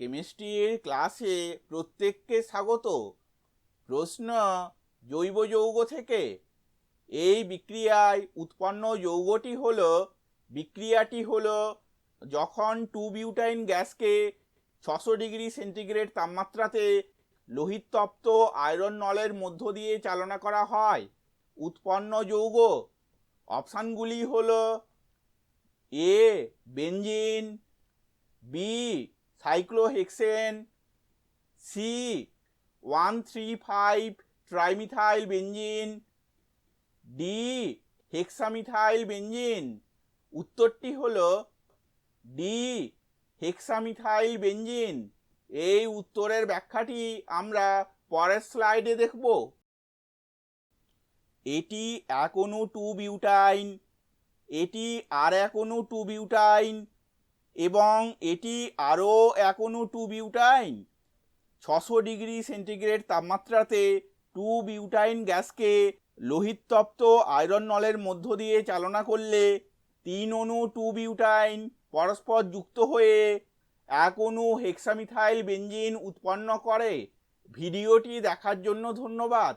কেমিস্ট্রির ক্লাসে প্রত্যেককে স্বাগত। প্রশ্ন, জৈব যৌগ থেকে। এই বিক্রিয়ায় উৎপন্ন যৌগটি হল, বিক্রিয়াটি হল যখন টু বিউটাইন গ্যাসকে ছশো ডিগ্রি সেন্টিগ্রেড তাপমাত্রাতে লোহিতপ্ত আয়রন নলের মধ্য দিয়ে চালনা করা হয়। উৎপন্ন যৌগ। অপশানগুলি হল, A benzene B cyclohexane C one three five trimethyl benzene, D hexamethyl benzene. উত্তরটি হল ডি হেক্সামিথাইল বেঞ্জিন। এই উত্তরের ব্যাখ্যাটি আমরা পরের স্লাইডে দেখব। এটি অণু টু বিউটাইন, এটি আর অণু টু বিউটাইন এবং এটি আরও অণু টু বিউটাইন ছশো ডিগ্রি সেন্টিগ্রেড তাপমাত্রাতে টু বিউটাইন গ্যাসকে লোহিতপ্ত আয়রন নলের মধ্য দিয়ে চালনা করলে তিন অণু টু বিউটাইন পরস্পর যুক্ত হয়ে এক অণু হেক্সামিথাইল বেঞ্জিন উৎপন্ন করে। ভিডিওটি দেখার জন্য ধন্যবাদ।